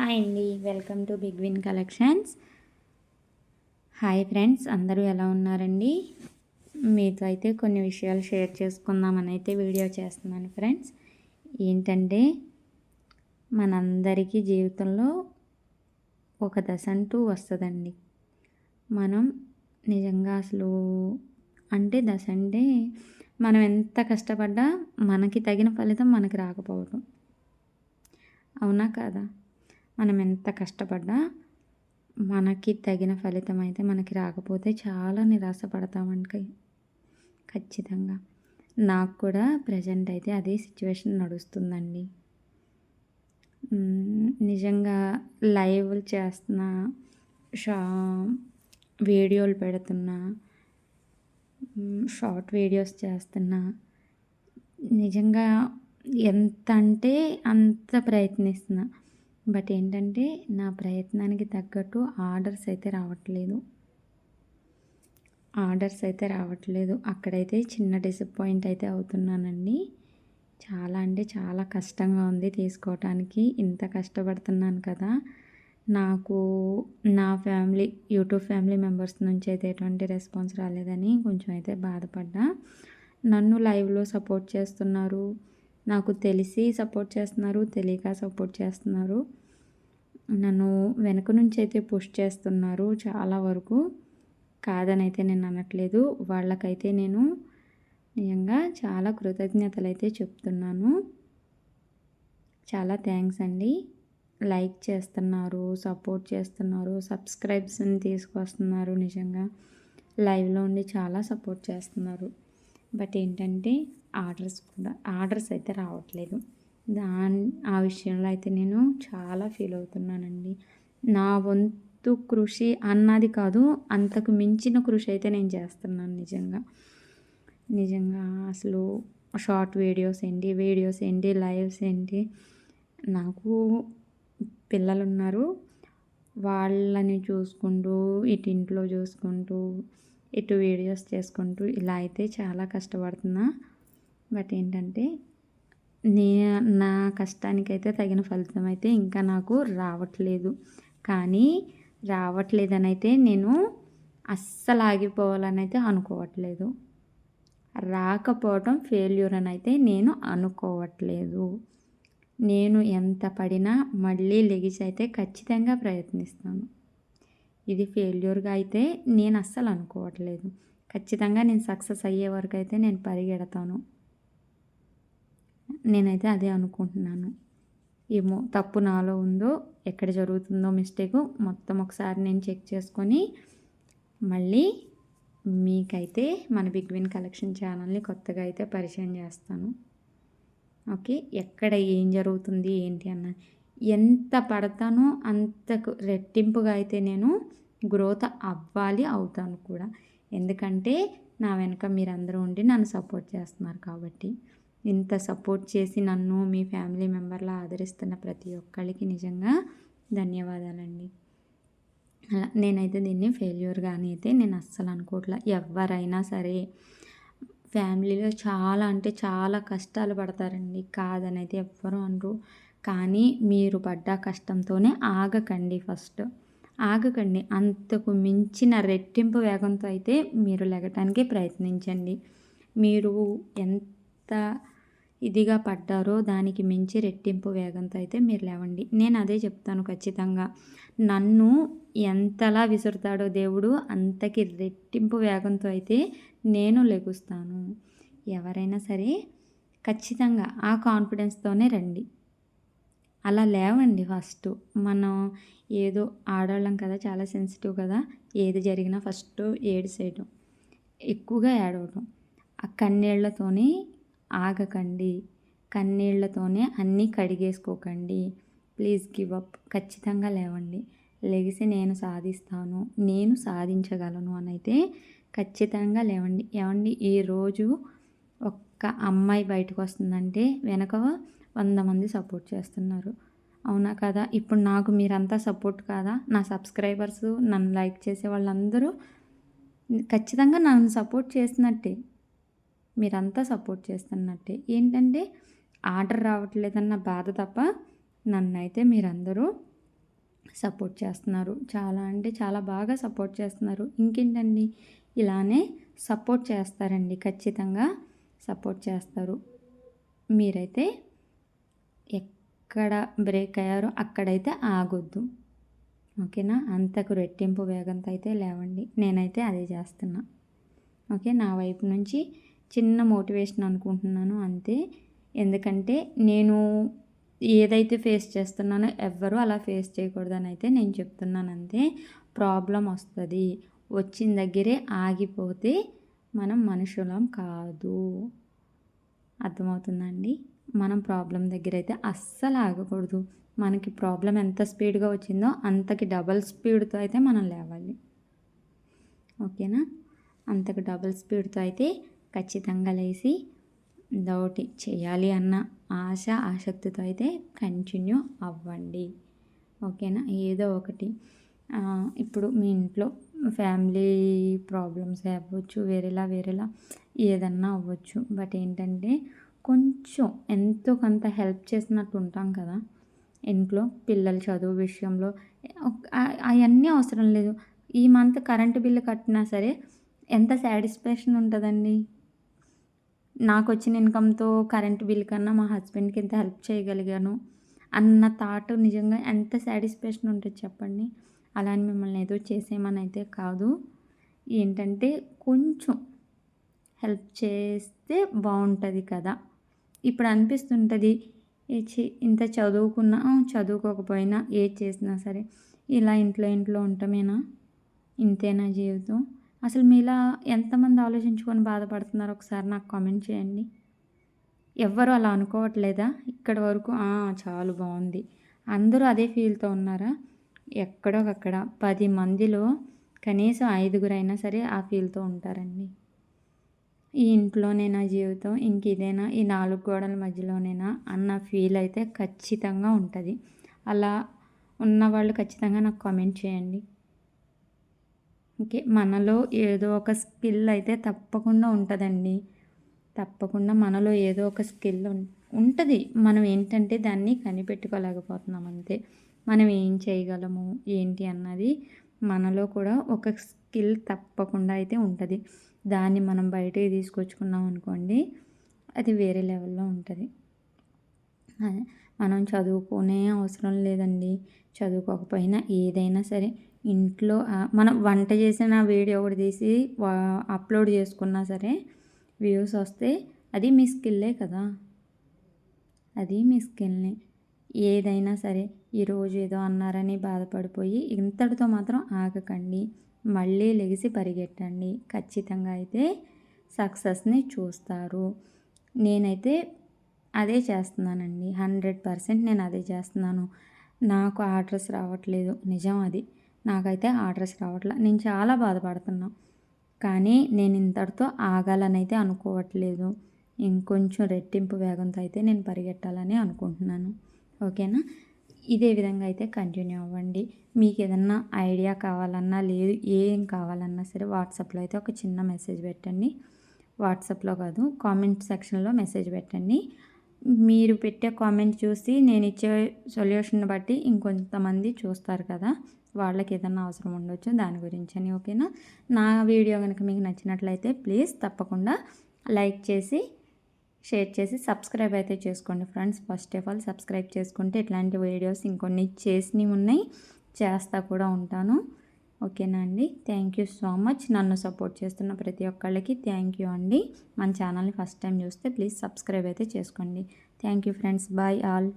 Hi అండి. Welcome to big win collections. Hi friends అందరూ ఎలా ఉన్నారండి? మీతో అయితే కొన్ని విషయాలు షేర్ చేసుకుందామని అయితే వీడియో చేస్తున్నాను ఫ్రెండ్స్. ఏంటంటే మనందరికీ జీవితంలో ఒక దశ అంటూ వస్తుందండి. మనం నిజంగా అసలు అంటే దశ అంటే మనం ఎంత కష్టపడ్డా మనకి తగిన ఫలితం మనకి రాకపోవడం అవునా కాదా? మనం ఎంత కష్టపడ్డా మనకి తగిన ఫలితం అయితే మనకి రాకపోతే చాలా నిరాశ పడతామండి ఖచ్చితంగా. నాకు కూడా ప్రజెంట్ అయితే అదే సిచ్యువేషన్ నడుస్తుందండి. నిజంగా లైవ్లు చేస్తున్నా షా వీడియోలు పెడుతున్నా షార్ట్ వీడియోస్ చేస్తున్నా. నిజంగా ఎంత అంటే అంత ప్రయత్నిస్తున్నా. బట్ ఏంటంటే నా ప్రయత్నానికి తగ్గట్టు ఆర్డర్స్ అయితే రావట్లేదు. ఆర్డర్స్ అయితే రావట్లేదు. అక్కడైతే చిన్న డిసప్పాయింట్ అయితే అవుతున్నానండి. చాలా అంటే చాలా కష్టంగా ఉంది తీసుకోవటానికి. ఇంత కష్టపడుతున్నాను కదా. నాకు నా ఫ్యామిలీ యూట్యూబ్ ఫ్యామిలీ మెంబర్స్ నుంచి అయితే ఎటువంటి రెస్పాన్స్ రాలేదని కొంచెం అయితే బాధపడ్డా. నన్ను లైవ్లో సపోర్ట్ చేస్తున్నారు. నాకు తెలిసి సపోర్ట్ చేస్తున్నారు తెలియక సపోర్ట్ చేస్తున్నారు. నన్ను వెనక నుంచి అయితే పుష్ చేస్తున్నారు చాలా వరకు. కాదని అయితే నేను అనట్లేదు. వాళ్ళకైతే నేను నిజంగా చాలా కృతజ్ఞతలు అయితే చెప్తున్నాను. చాలా థ్యాంక్స్ అండి. లైక్ చేస్తున్నారు సపోర్ట్ చేస్తున్నారు సబ్స్క్రైబ్స్ని తీసుకొస్తున్నారు. నిజంగా లైవ్లో ఉండి చాలా సపోర్ట్ చేస్తున్నారు. బట్ ఏంటంటే ఆర్డర్స్ కూడా ఆర్డర్స్ అయితే రావట్లేదు. దాని ఆ విషయంలో అయితే నేను చాలా ఫీల్ అవుతున్నానండి. నా వంతు కృషి అన్నది కాదు అంతకు మించిన కృషి అయితే నేను చేస్తున్నాను నిజంగా. నిజంగా అసలు షార్ట్ వీడియోస్ ఏంటి వీడియోస్ ఏంటి లైవ్స్ ఏంటి నాకు పిల్లలు ఉన్నారు వాళ్ళని చూసుకుంటూ ఇటు ఇంట్లో చూసుకుంటూ ఇటు వీడియోస్ చేసుకుంటూ ఇలా అయితే చాలా కష్టపడుతున్నా. బట్ ఏంటంటే నే నా కష్టానికైతే తగిన ఫలితం అయితే ఇంకా నాకు రావట్లేదు. కానీ రావట్లేదని అయితే నేను అస్సలు ఆగిపోవాలని అయితే అనుకోవట్లేదు. రాకపోవటం ఫెయిల్యూర్ అని అయితే నేను అనుకోవట్లేదు. నేను ఎంత పడినా మళ్ళీ లెగిసి అయితే ఖచ్చితంగా ప్రయత్నిస్తాను. ఇది ఫెయిల్యూర్గా అయితే నేను అస్సలు అనుకోవట్లేదు. ఖచ్చితంగా నేను సక్సెస్ అయ్యే వరకు అయితే నేను పరిగెడతాను. నేనైతే అదే అనుకుంటున్నాను. ఏమో తప్పు నాలో ఉందో ఎక్కడ జరుగుతుందో మిస్టేక్ మొత్తం ఒకసారి నేను చెక్ చేసుకొని మళ్ళీ మీకైతే మన బిగ్ విన్ కలెక్షన్ ఛానల్ని కొత్తగా అయితే పరిచయం చేస్తాను. ఓకే? ఎక్కడ ఏం జరుగుతుంది ఏంటి అన్న ఎంత పడతానో అంతకు రెట్టింపుగా అయితే నేను గ్రోత్ అవ్వాలి అవుతాను కూడా. ఎందుకంటే నా వెనక మీరందరూ ఉండి నన్ను సపోర్ట్ చేస్తున్నారు కాబట్టి. ఇంత సపోర్ట్ చేసి నన్ను మీ ఫ్యామిలీ మెంబర్లా ఆదరిస్తున్న ప్రతి ఒక్కరికి నిజంగా ధన్యవాదాలండి. అలా నేనైతే దీన్ని ఫెయిల్యూర్ కానీ అయితే నేను అస్సలు అనుకోవట్లా ఎవరైనా సరే ఫ్యామిలీలో చాలా అంటే చాలా కష్టాలు పడతారండి. కాదని అయితే ఎవ్వరూ అనరు. కానీ మీరు పడ్డ కష్టంతోనే ఆగకండి ఫస్ట్. ఆగకండి. అంతకు మించిన రెట్టింపు వేగంతో అయితే మీరు లెగటానికి ప్రయత్నించండి. మీరు ఎంత ఇదిగా పడ్డారో దానికి మించి రెట్టింపు వేగంతో అయితే మీరు లేవండి. నేను అదే చెప్తాను ఖచ్చితంగా. నన్ను ఎంతలా విసురుతాడో దేవుడు అంతకి రెట్టింపు వేగంతో అయితే నేను లెగుస్తాను. ఎవరైనా సరే ఖచ్చితంగా ఆ కాన్ఫిడెన్స్తోనే రండి. అలా లేవండి ఫస్ట్ మనం ఏదో ఆడవాళ్ళం కదా చాలా సెన్సిటివ్ కదా ఏది జరిగినా ఫస్ట్ ఏడిసేయడం ఎక్కువగా ఏడవటం ఆ కన్నీళ్ళతోనే ఆగకండి. కన్నీళ్ళతోనే అన్నీ కడిగేసుకోకండి. Please give up. ఖచ్చితంగా లేవండి. లెగిసి నేను సాధిస్తాను. నేను సాధించగలను అని అయితే ఖచ్చితంగా లేవండి. ఏమండి? ఈరోజు ఒక్క అమ్మాయి బయటకు వస్తుందంటే వెనక వంద మంది సపోర్ట్ చేస్తున్నారు. అవునా కదా? ఇప్పుడు నాకు మీరంతా సపోర్ట్ కాదా? నా సబ్స్క్రైబర్స్ నన్ను లైక్ చేసే వాళ్ళందరూ ఖచ్చితంగా నన్ను సపోర్ట్ చేసినట్టే. మీరంతా సపోర్ట్ చేస్తున్నట్టే. ఏంటంటే ఆర్డర్ రావట్లేదన్న బాధ తప్ప నన్నైతే మీరందరూ సపోర్ట్ చేస్తున్నారు. చాలా అంటే చాలా బాగా సపోర్ట్ చేస్తున్నారు. ఇంకేంటండి? ఇలానే సపోర్ట్ చేస్తారండి. ఖచ్చితంగా సపోర్ట్ చేస్తారు. మీరైతే ఎక్కడ బ్రేక్ అయ్యారో అక్కడైతే ఆగొద్దు. ఓకేనా? అంతకు రెట్టింపు వేగంతో అయితే లేవండి. నేనైతే అదే చేస్తున్నా. ఓకే? నా వైపు నుంచి చిన్న మోటివేషన్ అనుకుంటున్నాను అంతే. ఎందుకంటే నేను ఏదైతే ఫేస్ చేస్తున్నానో ఎవ్వరూ అలా ఫేస్ చేయకూడదని అయితే నేను చెప్తున్నాను అంతే. ప్రాబ్లం వస్తుంది. వచ్చిన దగ్గరే ఆగిపోతే మనం మనుషులం కాదు. అర్థమవుతుందండి? మనం ప్రాబ్లం దగ్గర అయితే అస్సలు ఆగకూడదు. మనకి ప్రాబ్లం ఎంత స్పీడ్గా వచ్చిందో అంతకి డబల్ స్పీడ్తో అయితే మనం లేవాలి. ఓకేనా? అంతకు డబుల్ స్పీడ్తో అయితే ఖచ్చితంగా లేచి దోటి చేయాలి అన్న ఆశ ఆసక్తితో అయితే కంటిన్యూ అవ్వండి. ఓకేనా? ఏదో ఒకటి. ఇప్పుడు మీ ఇంట్లో ఫ్యామిలీ ప్రాబ్లమ్స్ అవ్వచ్చు వేరేలా వేరేలా ఏదన్నా అవ్వచ్చు. బట్ ఏంటంటే కొంచెం ఎంతో కొంత హెల్ప్ చేసినట్టు ఉంటాం కదా. ఇంట్లో పిల్లల చదువు విషయంలో అవన్నీ అవసరం లేదు. ఈ మంత్ కరెంటు బిల్లు కట్టినా సరే ఎంత సాటిస్ఫాక్షన్ ఉంటుందండి? నాకు వచ్చిన ఇన్కమ్తో కరెంట్ బిల్ కన్నా మా హస్బెండ్కి ఎంత హెల్ప్ చేయగలిగాను అన్న థాట్ నిజంగా ఎంత సాటిస్ఫాక్షన్ ఉంటుంది చెప్పండి. అలా అని మిమ్మల్ని ఏదో చేసేమని అయితే కాదు. ఏంటంటే కొంచెం హెల్ప్ చేస్తే బాగుంటుంది కదా. ఇప్పుడు అనిపిస్తుంటుంది ఇంత చదువుకున్నా చదువుకోకపోయినా ఏది చేసినా సరే ఇలా ఇంట్లో ఇంట్లో ఉండటమేనా ఇంతేనా జీవితం? అసలు మీలా ఎంతమంది ఆలోచించుకొని బాధపడుతున్నారో ఒకసారి నాకు కామెంట్ చేయండి. ఎవ్వరు అలా అనుకోవట్లేదా? ఇక్కడి వరకు చాలా బాగుంది అందరూ అదే ఫీల్తో ఉన్నారా? ఎక్కడోకక్కడ పది మందిలో కనీసం ఐదుగురైనా సరే ఆ ఫీల్తో ఉంటారండి. ఈ ఇంట్లోనేనా జీవితం? ఇంక ఇదేనా? ఈ నాలుగు గోడల మధ్యలోనేనా? అన్న ఫీల్ అయితే ఖచ్చితంగా ఉంటుంది. అలా ఉన్నవాళ్ళు ఖచ్చితంగా నాకు కామెంట్ చేయండి. ఓకే మనలో ఏదో ఒక స్కిల్ అయితే తప్పకుండా ఉంటుందండి. తప్పకుండా మనలో ఏదో ఒక స్కిల్ ఉంటుంది. మనం ఏంటంటే దాన్ని కనిపెట్టుకోలేకపోతున్నాం అంతే. మనం ఏం చేయగలము ఏంటి అన్నది మనలో కూడా ఒక స్కిల్ తప్పకుండా అయితే ఉంటుంది. దాన్ని మనం బయటకి తీసుకొచ్చుకున్నాం అనుకోండి అది వేరే లెవెల్లో ఉంటుంది. మనం చదువుకునే అవసరం లేదండి. చదువుకోకపోయినా ఏదైనా సరే ఇంట్లో మనం వంట చేసిన వీడియో ఒకటి తీసి అప్లోడ్ చేసుకున్నా సరే వ్యూస్ వస్తే అది మీ స్కిల్లే కదా. అది మీ స్కిల్ని. ఏదైనా సరే ఈరోజు ఏదో అన్నారని బాధపడిపోయి ఇంతటితో మాత్రం ఆగకండి. మళ్ళీ లెగిసి పరిగెట్టండి. ఖచ్చితంగా అయితే సక్సెస్ని చూస్తారు. నేనైతే అదే చేస్తున్నానండి. హండ్రెడ్ పర్సెంట్ నేను అదే చేస్తున్నాను. నాకు ఆర్డర్స్ రావట్లేదు. నిజం అది. నాకైతే ఆర్డర్స్ రావట్లే. నేను చాలా బాధపడుతున్నా. కానీ నేను ఇంతటితో ఆగాలని అయితే అనుకోవట్లేదు. ఇంకొంచెం రెట్టింపు వేగంతో అయితే నేను పరిగెట్టాలని అనుకుంటున్నాను. ఓకేనా? ఇదే విధంగా అయితే కంటిన్యూ అవ్వండి. మీకు ఏదన్నా ఐడియా కావాలన్నా లేదు ఏం కావాలన్నా సరే వాట్సాప్లో అయితే ఒక చిన్న మెసేజ్ పెట్టండి. వాట్సాప్లో కాదు కామెంట్ సెక్షన్లో మెసేజ్ పెట్టండి. మీరు పెట్టే కామెంట్ చూసి నేను ఇచ్చే సొల్యూషన్ బట్టి ఇంకొంతమంది చూస్తారు కదా. వాళ్ళకి ఏదన్నా అవసరం ఉండొచ్చు దాని గురించి అని ఓకేనా? నా వీడియో కనుక మీకు నచ్చినట్లయితే ప్లీజ్ తప్పకుండా లైక్ చేసి షేర్ చేసి సబ్స్క్రైబ్ అయితే చేసుకోండి friends. First of all subscribe చేసుకుంటే ఇట్లాంటి వీడియోస్ ఇంకొన్ని చేసినవి ఉన్నాయి చేస్తా కూడా ఉంటాను. ఓకేనా అండి? Thank you so much. నన్ను సపోర్ట్ చేస్తున్న ప్రతి ఒక్కళ్ళకి థ్యాంక్ యూ అండి. మన ఛానల్ని ఫస్ట్ టైం చూస్తే ప్లీజ్ సబ్స్క్రైబ్ అయితే చేసుకోండి. Thank you friends. Bye all.